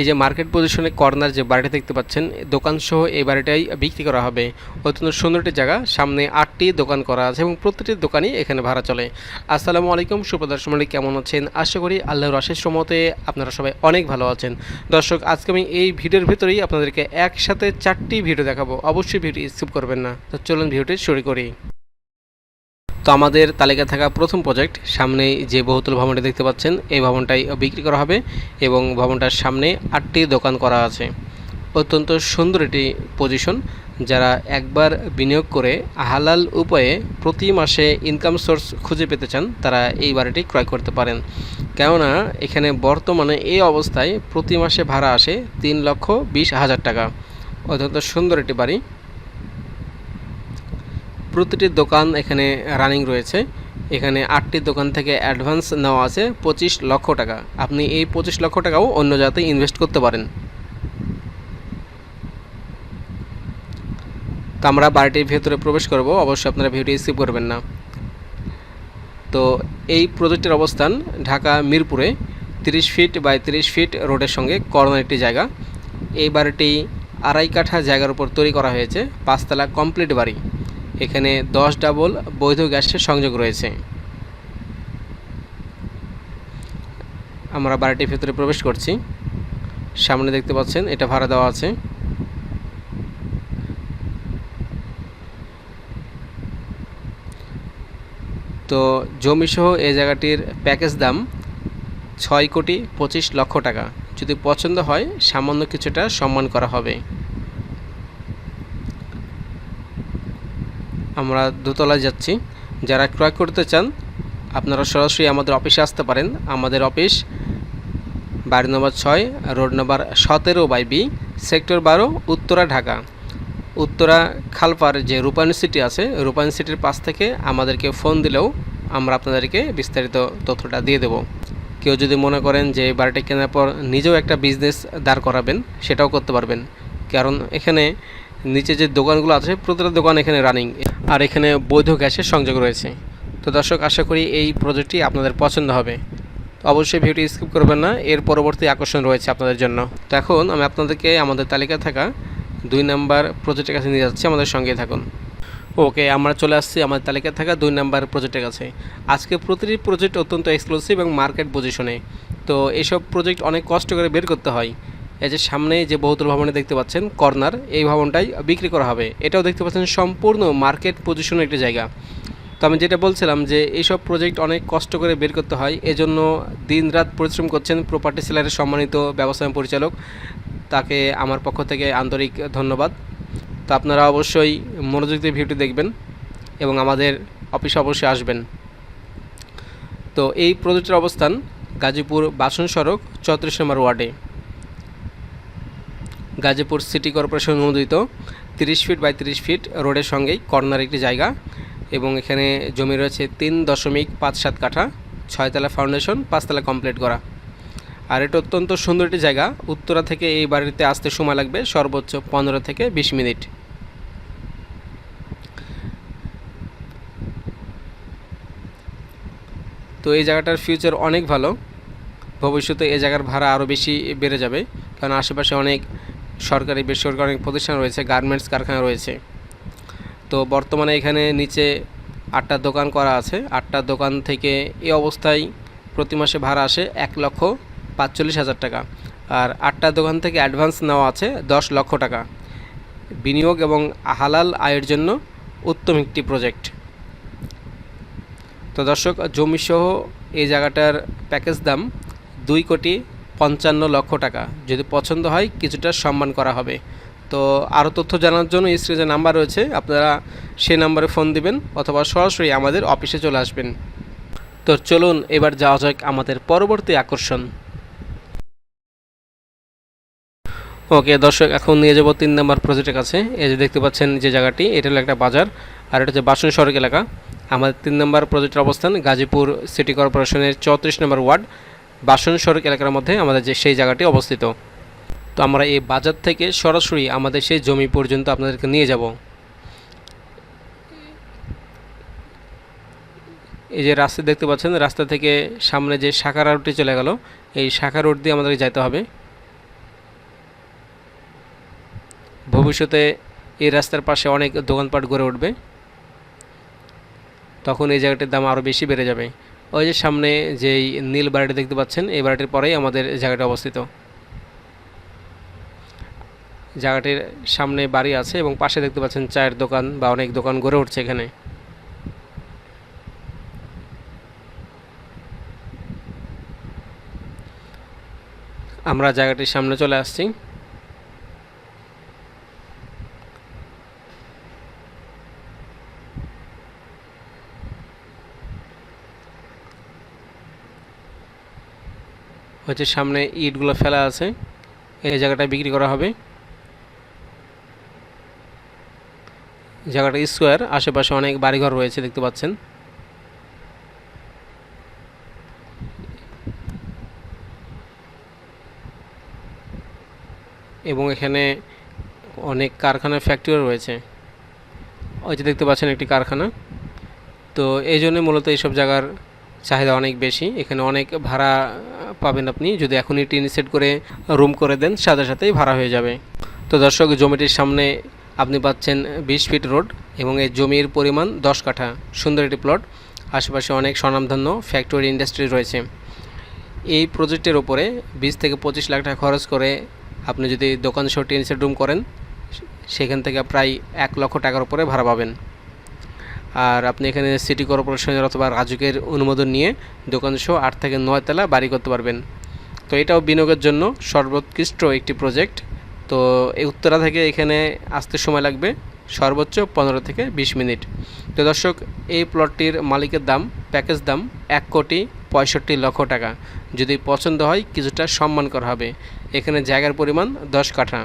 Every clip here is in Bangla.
এই যে মার্কেট পজিশনে কর্নার যে বাড়িটা দেখতে পাচ্ছেন দোকান সহ এই বাড়িটাই বিক্রি করা হবে। অত্যন্ত সুন্দর একটি জায়গা, সামনে আটটি দোকান করা আছে এবং প্রতিটি দোকানই এখানে ভাড়া চলে। আসসালামু আলাইকুম, সুপ্রদর্শনী কেমন আছেন? আশা করি আল্লাহর আশেষ সমতে আপনারা সবাই অনেক ভালো আছেন। দর্শক, আজকে আমি এই ভিডিওর ভিতরেই আপনাদেরকে একসাথে চারটি ভিডিও দেখাবো। অবশ্যই ভিডিও স্কিপ করবেন না। তো চলুন ভিডিওটি শুরু করি। তো আমাদের তালিকা থাকা প্রথম প্রজেক্ট সামনেই যে বহুতল ভবনটি দেখতে পাচ্ছেন, এই ভবনটাই বিক্রি করা হবে এবং ভবনটার সামনে আটটি দোকান করা আছে। অত্যন্ত সুন্দর একটি পজিশন যারা একবার বিনিয়োগ করে হালাল উপায়ে প্রতি মাসে ইনকাম সোর্স খুঁজে পেতে চান, তারা এই বাড়িটি ক্রয় করতে পারেন। কেননা, এখানে বর্তমানে এই অবস্থায় প্রতি মাসে ভাড়া আসে তিন লক্ষ বিশ হাজার টাকা। অত্যন্ত সুন্দর একটি বাড়ি। প্রতিটি দোকান এখানে রানিং রয়েছে। এখানে আটটি দোকান থেকে অ্যাডভান্স নেওয়া আছে পঁচিশ লক্ষ টাকা। আপনি এই পঁচিশ লক্ষ টাকাও অন্য জায়গাতে ইনভেস্ট করতে পারেন। তো আমরা বাড়িটির ভেতরে প্রবেশ করব, অবশ্যই আপনারা ভিডিও স্কিপ করবেন না। তো এই প্রজেক্টের অবস্থান ঢাকা মিরপুরে তিরিশ ফিট বাই তিরিশ ফিট রোডের সঙ্গে কর্নার একটি জায়গা। এই বাড়িটি আড়াই কাঠা জায়গার উপর তৈরি করা হয়েছে। পাঁচতলা কমপ্লিট বাড়ি। এখানে দশ ডাবল বৈধ গ্যাসের সংযোগ রয়েছে। আমরা বাড়িটির ভেতরে প্রবেশ করছি। সামনে দেখতে পাচ্ছেন, এটা ভাড়া দেওয়া আছে। তো জমিসহ এই জায়গাটির প্যাকেজ দাম ছয় কোটি পঁচিশ লক্ষ টাকা। যদি পছন্দ হয়, সামান্য কিছুটা সম্মান করা হবে। আমরা দোতলায় যাচ্ছি। যারা ক্রয় করতে চান, আপনারা সরাসরি আমাদের অফিসে আসতে পারেন। আমাদের অফিস বাড়ি নম্বর ছয়, রোড নম্বর সতেরো বাই বি, সেক্টর বারো, উত্তরা, ঢাকা। উত্তরা খালপার যে রূপায়ণ সিটি আছে, রূপায়ণ সিটির পাশ থেকে আমাদেরকে ফোন দিলেও আমরা আপনাদেরকে বিস্তারিত তথ্যটা দিয়ে দেব। কেউ যদি মনে করেন যে বাড়িটা কেনার পর নিজেও একটা বিজনেস দাঁড় করাবেন, সেটাও করতে পারবেন। কারণ এখানে নিচে যে দোকানগুলো আছে, প্রতিটা দোকান এখানে রানিং আর এখানে বৈধ গ্যাসের সংযোগ রয়েছে। তো দর্শক, আশা করি এই প্রজেক্টটি আপনাদের পছন্দ হবে। অবশ্যই ভিডিওটি স্কিপ করবেন না, এর পরবর্তী আকর্ষণ রয়েছে আপনাদের জন্য। তো এখন আমি আপনাদেরকে আমাদের তালিকায় থাকা দুই নাম্বার প্রজেক্টের কাছে নিয়ে যাচ্ছি, আমাদের সঙ্গে থাকুন। ওকে, আমরা চলে আসছি আমাদের তালিকায় থাকা দুই নাম্বার প্রজেক্টের কাছে। আজকে প্রতিটি প্রজেক্ট অত্যন্ত এক্সক্লুসিভ এবং মার্কেট পজিশনে তো এইসব প্রজেক্ট অনেক কষ্ট করে বের করতে হয়। এই যে সামনে যে বহুতল ভবনে দেখতে পাচ্ছেন, কর্নার, এই ভবনটাই বিক্রি করা হবে। এটাও দেখতে পাচ্ছেন সম্পূর্ণ মার্কেট পজিশনের একটি জায়গা। তো আমি যেটা বলছিলাম যে এইসব প্রজেক্ট অনেক কষ্ট করে বের করতে হয়, এজন্য দিন রাত পরিশ্রম করছেন প্রপার্টি সেলারের সম্মানিত ব্যবসায় পরিচালক। তাকে আমার পক্ষ থেকে আন্তরিক ধন্যবাদ। তো আপনারা অবশ্যই মনোযোগ দিয়ে ভিডিওটি দেখবেন এবং আমাদের অফিসে অবশ্যই আসবেন। তো এই প্রজেক্টের অবস্থান গাজীপুর বাসন সড়ক, চৌত্রিশ নম্বর ওয়ার্ডে। গাজীপুর সিটি কর্পোরেশন অনুমোদিত তিরিশ ফিট বাই তিরিশ ফিট রোডের সঙ্গেই কর্নার একটি জায়গা এবং এখানে জমি রয়েছে তিন দশমিক পাঁচ সাত কাঠা, ছয়তলা ফাউন্ডেশন, পাঁচতলা কমপ্লিট করা। আর এটা অত্যন্ত সুন্দর একটি জায়গা। উত্তরা থেকে এই বাড়িতে আসতে সময় লাগবে সর্বোচ্চ পনেরো থেকে বিশ মিনিট। তো এই জায়গাটার ফিউচার অনেক ভালো। ভবিষ্যতে এই জায়গার ভাড়া আরও বেশি বেড়ে যাবে। কারণ আশেপাশে অনেক সরকারি বেসরকারি অনেক প্রতিষ্ঠান রয়েছে গার্মেন্টস কারখানা রয়েছে। তো বর্তমানে এখানে নিচে আটটা দোকান করা আছে। আটটা দোকান থেকে এই অবস্থায় প্রতি মাসে ভাড়া আসে এক লক্ষ পাঁচচল্লিশ হাজার টাকা। আর আটটা দোকান থেকে অ্যাডভান্স নেওয়া আছে দশ লক্ষ টাকা। বিনিয়োগ এবং হালাল আয়ের জন্য উত্তম একটি প্রজেক্ট তো দর্শক, জমিসহ এই জায়গাটার প্যাকেজ দাম দুই কোটি পঞ্চান্ন লক্ষ টাকা। যদি পছন্দ হয়, কিছুটা সম্মান করা হবে। তো আরও তথ্য জানার জন্য স্ক্রিনে যে নাম্বার রয়েছে। আপনারা সেই নাম্বারে ফোন দিবেন অথবা সরাসরি আমাদের অফিসে চলে আসবেন। তো চলুন, এবার যাওয়া যাক আমাদের পরবর্তী আকর্ষণ। ওকে, দর্শক, এখন নিয়ে যাব তিন নম্বর প্রজেক্টের কাছে। এই যে দেখতে পাচ্ছেন যে জায়গাটি, এটা হলো একটা বাজার আর এটা হচ্ছে বাসন সড়ক এলাকা। আমাদের তিন নম্বর প্রজেক্টের অবস্থান গাজীপুর সিটি কর্পোরেশনের চৌত্রিশ নম্বর ওয়ার্ড। বাসন সড়ক এলাকার মধ্যে আমাদের যে সেই জায়গাটি অবস্থিত। তো আমরা এই বাজার থেকে সরাসরি আমাদের সেই জমি পর্যন্ত আপনাদেরকে নিয়ে যাব। এই যে রাস্তা দেখতে পাচ্ছেন, রাস্তা থেকে সামনে যে শাখা রোডটি চলে গেল, এই শাখা রোড দিয়ে আমাদেরকে যেতে হবে। ভবিষ্যতে এই রাস্তার পাশে অনেক দোকানপাট গড়ে উঠবে। তখন এই জায়গাটির দাম আরও বেশি বেড়ে যাবে। ওই যে সামনে যেই নীল বাড়িটি দেখতে পাচ্ছেন, এই বাড়িটির পরেই আমাদের জায়গাটা অবস্থিত। জায়গাটির সামনে বাড়ি আছে এবং পাশে দেখতে পাচ্ছেন চায়ের দোকান বা অনেক দোকান গড়ে উঠছে এখানে। আমরা জায়গাটির সামনে চলে আসছি। হচ্ছে সামনে ইটগুলো ফেলা আছে। এই জায়গাটা বিক্রি করা হবে। জায়গাটা স্কোয়ার, আশেপাশে অনেক বাড়িঘর রয়েছে দেখতে পাচ্ছেন। এবং এখানে অনেক কারখানা ফ্যাক্টরিও রয়েছে। ওই যে দেখতে পাচ্ছেন একটি কারখানা। তো এই জন্য মূলত এইসব জায়গার চাহিদা অনেক বেশি। এখানে অনেক ভাড়া পাবেন আপনি। যদি এখনই টিন সেট করে রুম করে দেন, সাথে সাথেই ভাড়া হয়ে যাবে। তো দর্শক, জমিটির সামনে আপনি পাচ্ছেন বিশ ফিট রোড এবং এই জমির পরিমাণ দশ কাঠা। সুন্দর একটি প্লট আশেপাশে অনেক স্বনামধন্য ফ্যাক্টরি ইন্ডাস্ট্রি রয়েছে। এই প্রজেক্টের ওপরে বিশ থেকে পঁচিশ লাখ টাকা খরচ করে আপনি যদি দোকান সহ টিন সেট রুম করেন সেখান থেকে প্রায় এক লক্ষ টাকার উপরে ভাড়া পাবেন। আর আপনি এখানে সিটি কর্পোরেশনের অথবা রাজুকের অনুমোদন নিয়ে দোকান সহ আট থেকে নয় তলা বাড়ি করতে পারবেন। তো এটাও বিনিয়োগের জন্য সর্বোৎকৃষ্ট একটি প্রজেক্ট তো এই উত্তরা থেকে এখানে আসতে সময় লাগবে সর্বোচ্চ পনেরো থেকে বিশ মিনিট। তো দর্শক, এই প্লটটির মালিকের দাম, প্যাকেজ দাম এক কোটি পঁয়ষট্টি লক্ষ টাকা। যদি পছন্দ হয়, কিছুটা সম্মান করা হবে। এখানে জায়গার পরিমাণ দশ কাঠা।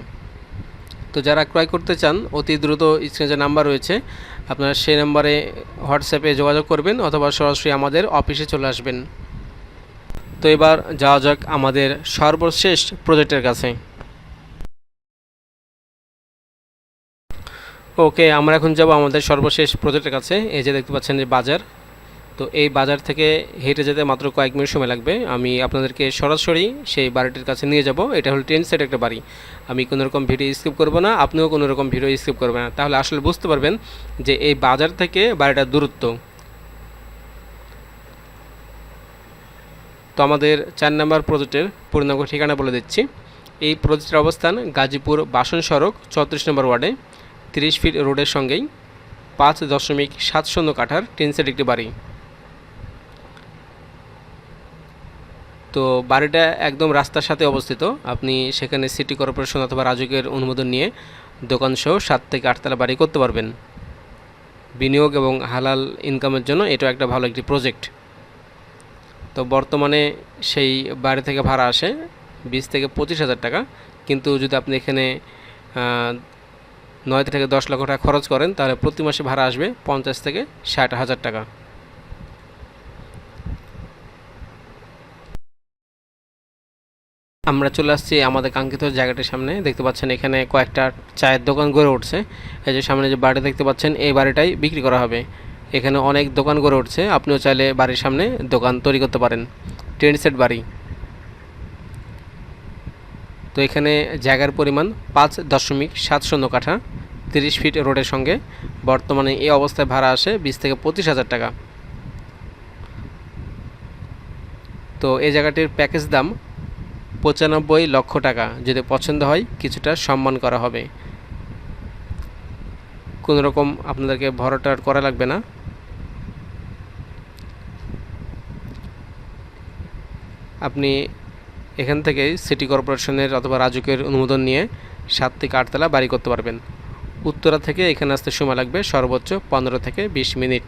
তো যারা ক্রয় করতে চান, অতি দ্রুত স্ক্রিনে যে নাম্বার রয়েছে, আপনারা সেই নাম্বারে হোয়াটসঅ্যাপে যোগাযোগ করবেন অথবা সরাসরি আমাদের অফিসে চলে আসবেন। তো এবার যাওয়া যাক আমাদের সর্বশেষ প্রজেক্টের কাছে। ওকে আমরা এখন যাব আমাদের সর্বশেষ প্রজেক্টের কাছে। এই যে দেখতে পাচ্ছেন যে বাজার। তো এই বাজার থেকে হেঁটে যেতে মাত্র কয়েক মিনিট সময় লাগবে। আমি আপনাদেরকে সরাসরি সেই বাড়িটির কাছে নিয়ে যাব। এটা হলো টেন সেট একটা বাড়ি। আমি কোনো রকম ভিডিও স্কিপ করব না, আপনিও কোনো রকম ভিডিও স্কিপ করবেন না। তাহলে আসলে বুঝতে পারবেন যে এই বাজার থেকে বাড়িটার দূরত্ব। তো আমাদের চার নম্বর প্রজেক্টের পূর্ণাঙ্গ ঠিকানা বলে দিচ্ছি। এই প্রজেক্টের অবস্থান গাজীপুর বাসন সড়ক, চৌত্রিশ নম্বর ওয়ার্ডে, তিরিশ ফিট রোডের সঙ্গেই, পাঁচ দশমিক সাত শূন্য কাঠার টেন সেট একটি বাড়ি। তো বাড়িটা একদম রাস্তার সাথে অবস্থিত। আপনি সেখানে সিটি কর্পোরেশন অথবা রাজুকের অনুমোদন নিয়ে দোকানসহ সাত থেকে আটতলা বাড়ি করতে পারবেন। বিনিয়োগ এবং হালাল ইনকামের জন্য এটাও একটা ভালো একটি প্রজেক্ট তো বর্তমানে সেই বাড়ি থেকে ভাড়া আসে বিশ থেকে পঁচিশ হাজার টাকা। কিন্তু যদি আপনি এখানে নয় থেকে দশ লক্ষ টাকা খরচ করেন, তাহলে প্রতি মাসে ভাড়া আসবে পঞ্চাশ থেকে ষাট হাজার টাকা। আমরা চলে আসছি আমাদের কাঙ্ক্ষিত জায়গাটির সামনে। দেখতে পাচ্ছেন এখানে কয়েকটা চায়ের দোকান গড়ে উঠছে। এই যে সামনে যে বাড়ি দেখতে পাচ্ছেন, এই বাড়িটাই বিক্রি করা হবে। এখানে অনেক দোকান গড়ে উঠছে। আপনিও চাইলে বাড়ির সামনে দোকান তৈরি করতে পারেন। টেন সেট বাড়ি। তো এখানে জায়গার পরিমাণ পাঁচ দশমিক সাত শূন্য কাঠা, তিরিশ ফিট রোডের সঙ্গে। বর্তমানে এই অবস্থায় ভাড়া আসে বিশ থেকে পঁচিশ হাজার টাকা। তো এই জায়গাটির প্যাকেজ দাম পঁচানব্বই লক্ষ টাকা। যদি পছন্দ হয়, কিছুটা সম্মান করা হবে। কোনো রকম আপনাদেরকে ভরাটার করা লাগবে না। আপনি এখান থেকে সিটি কর্পোরেশনের অথবা রাজুকের অনুমোদন নিয়ে সাত থেকে আটতলা বাড়ি করতে পারবেন। উত্তরা থেকে এখানে আসতে সময় লাগবে সর্বোচ্চ পনেরো থেকে বিশ মিনিট।